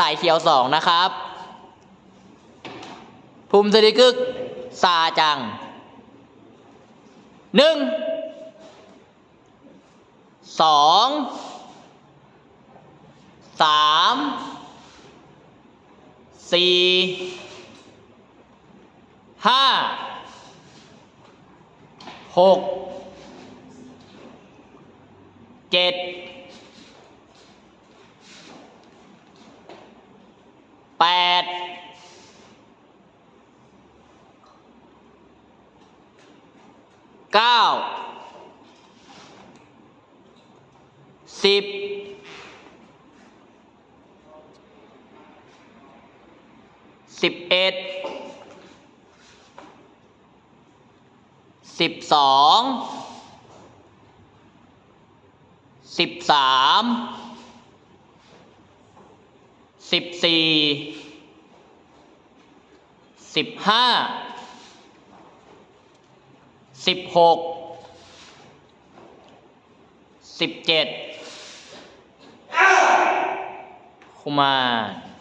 สายเขียวสองนะครับ ภูมิสติกึก ซาจังหนึ่งสองสามสี่ห้าหกเจ็ดแปดเก้า สิบสิบเอ็ดสิบสองสิบสามสิบสี่สิบห้าสิบหกสิบเจ็ด คุมาร